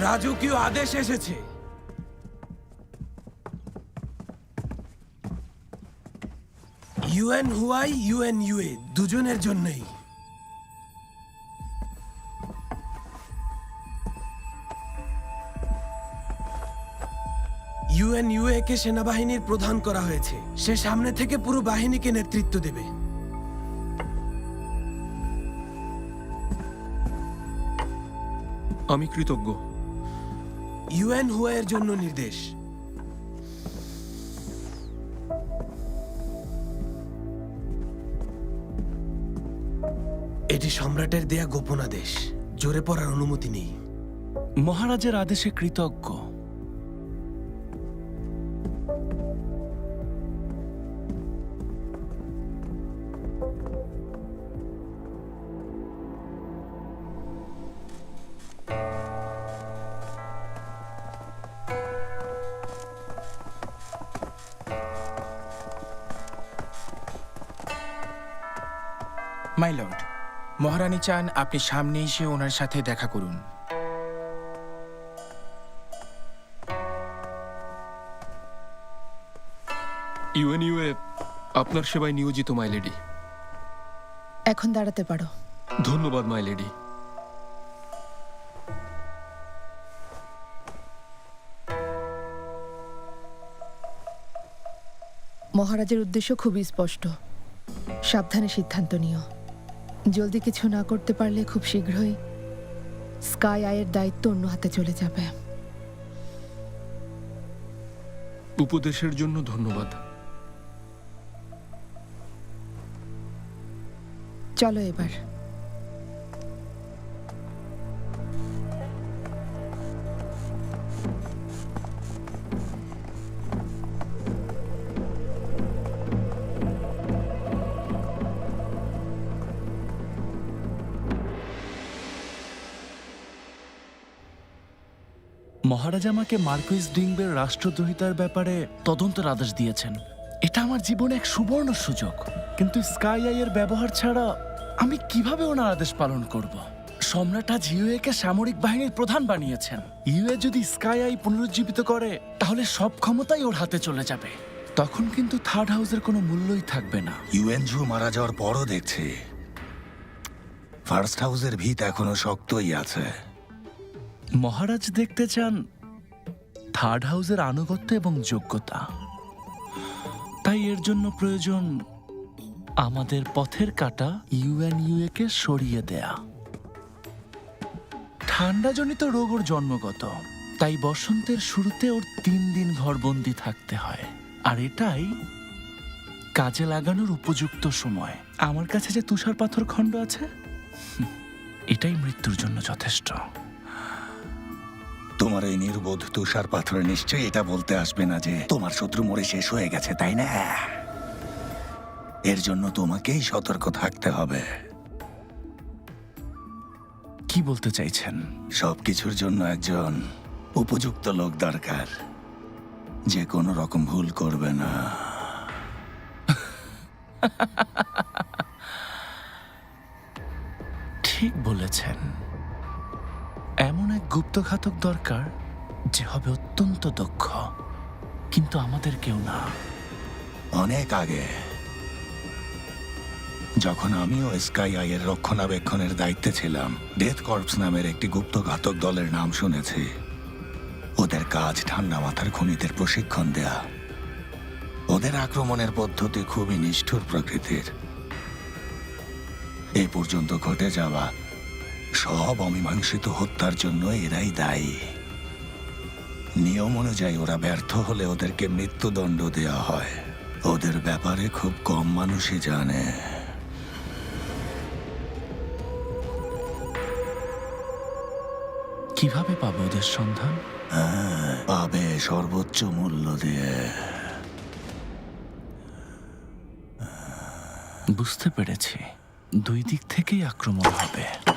রাজকীয় আদেশ এসেছে। ইউএন হুয়াই, ইউএন ইউএ, দুজনের জন্যই। ইউএন ইউএ কে সেনাবাহিনীর প্রধান করা হয়েছে। সে সামনে থেকে পুরো বাহিনীকে নেতৃত্ব দেবে। আমি কৃতজ্ঞ। ইউএন হুয়ের জন্য নির্দেশ। এটি সম্রাটের দেয়া গোপনাদেশ। জোরে পড়ার অনুমতি নেই। মহারাজের আদেশে কৃতজ্ঞ। মাই লর্ড মহারানী চান আপনি সামনে এসে ওনার সাথে দেখা করুন। ইউএনইউএ আপনার সেবায় নিয়োজিত মাই লেডি। এখন দাঁড়াতে পারো। ধন্যবাদ মাই লেডি। মহারাজের উদ্দেশ্য খুবই স্পষ্ট। সাবধানে সিদ্ধান্ত নিও। জলদি কিছু না করতে পারলে খুব শীঘ্রই স্কাই আয়ের দায়িত্ব অন্য হাতে চলে যাবে। উপদেশের জন্য ধন্যবাদ। চলো এবার। মহারাজ আমাকে মার্কুইস ডিংবের রাষ্ট্রদ্রোহিতার ব্যাপারে তদন্তের আদেশ দিয়েছেন। এটা আমার জীবনে এক সুবর্ণ সুযোগ। কিন্তু স্কাই আইয়ের ব্যবহার ছাড়া আমি কীভাবে ওনার আদেশ পালন করব? সম্রাট আজ ইউএ কে সামরিক বাহিনীর প্রধান বানিয়েছেন। ইউএ যদি স্কাই আই পুনরুজ্জীবিত করে, তাহলে সব ক্ষমতাই ওর হাতে চলে যাবে। তখন কিন্তু থার্ড হাউসের কোনো মূল্যই থাকবে না। ইউএনজু মারা যাওয়ার পরও দেখছি। ফার্স্ট হাউসের ভিত এখনও শক্তই আছে। মহারাজ দেখতে চান থার্ড হাউসের আনুগত্য এবং যোগ্যতা। তাই এর জন্য প্রয়োজন আমাদের পথের কাটা ইউএনইউএ কে সরিয়ে দেয়া। ঠান্ডাজনিত রোগ ওর জন্মগত, তাই বসন্তের শুরুতে ওর তিন দিন ঘরবন্দি থাকতে হয়। আর এটাই কাজে লাগানোর উপযুক্ত সময়। আমার কাছে যে তুষার পাথর খণ্ড আছে এটাই মৃত্যুর জন্য যথেষ্ট। তোমার এই নির্বোধ তুষার পাথরে নিশ্চয়ই এটা বলতে আসবে না যে তোমার শত্রু মরে শেষ হয়ে গেছে তাই না? এর জন্য তোমাকেই সতর্ক থাকতে হবে। কি বলতে চাইছেন? সবকিছুর জন্য একজন উপযুক্ত লোক দরকার। যে কোনো রকম ভুল করবে না। ঠিক বলেছেন। এমন এক গুপ্তঘাতক দরকার যে হবে অত্যন্ত দক্ষ, কিন্তু আমাদের কেউ না। অনেক আগে, যখন আমিও স্কাই আইয়ের রক্ষণাবেক্ষণের দায়িত্বে ছিলাম ডেথ কর্পস নামের একটি গুপ্ত ঘাতক দলের নাম শুনেছি। ওদের কাজ ঠান্ডা মাথার খুনিদের প্রশিক্ষণ দেয়া। ওদের আক্রমণের পদ্ধতি খুবই নিষ্ঠুর প্রকৃতির। এই পর্যন্ত ঘটে যাওয়া সব অমীমাংসিত হত্যার জন্য এরাই দায়ী। নিয়ম অনুযায়ী ওরা ব্যর্থ হলে ওদেরকে মৃত্যুদণ্ড দেওয়া হয়। ওদের ব্যাপারে খুব কম মানুষই জানে। কীভাবে পাবো ওদের সন্ধান? পাবে সর্বোচ্চ মূল্য দিয়ে। বুঝতে পেরেছি। দুই দিক থেকেই আক্রমণ হবে।